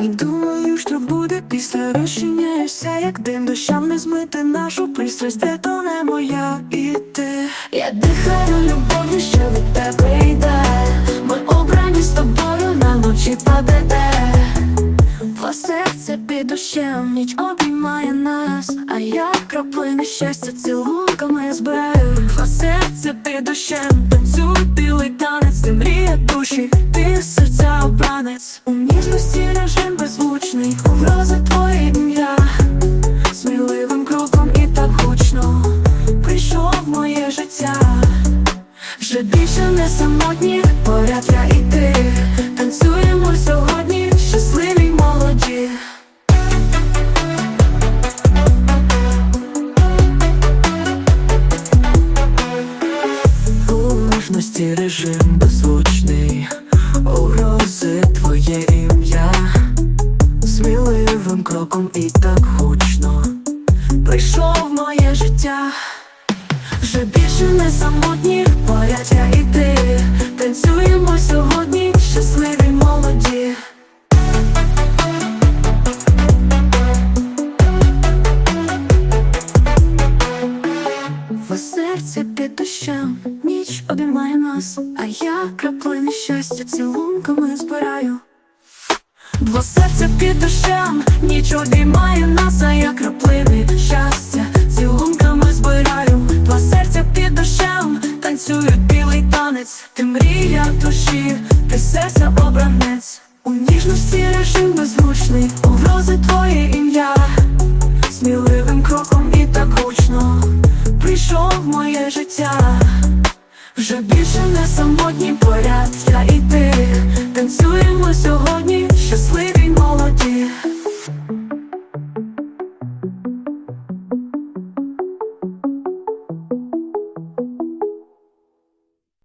І думаю, що буде після все як дим дощам не змити нашу пристрасть, де то не моя. І ти. Я дихаю любов'ю, що від тебе йде. Ми обрані з тобою на ночі паде Два серця під дощем, ніч обіймає нас, а я краплини щастя цілунками серця під дощем, танцюй білий танець, ти мрія душі, ти серця обранець. У ніжності режим беззвучний, угрози твоє ім'я. Сміливим кроком і так гучно прийшов моє життя. Вже більше не самотні, поряд я і ти У режим беззвучний. Угрози твоє ім'я. Сміливим кроком і так гучно. Прийшов моє життя. Вже більше не самотніх поряд В серці під дощем. Ніч обіймає нас, а я краплини щастя цілунками збираю. Два серця під дощем, ніч обіймає нас, а я краплини щастя цілунками збираю. Два серця під дощем, танцюють білий танець, ти мрія душі, ти серця обранець. У ніжності режим беззвучний, угрози твоє ім'я. Сміливим життя. Вже більше не самотній поряд, я і ти танцюємо сьогодні, щасливі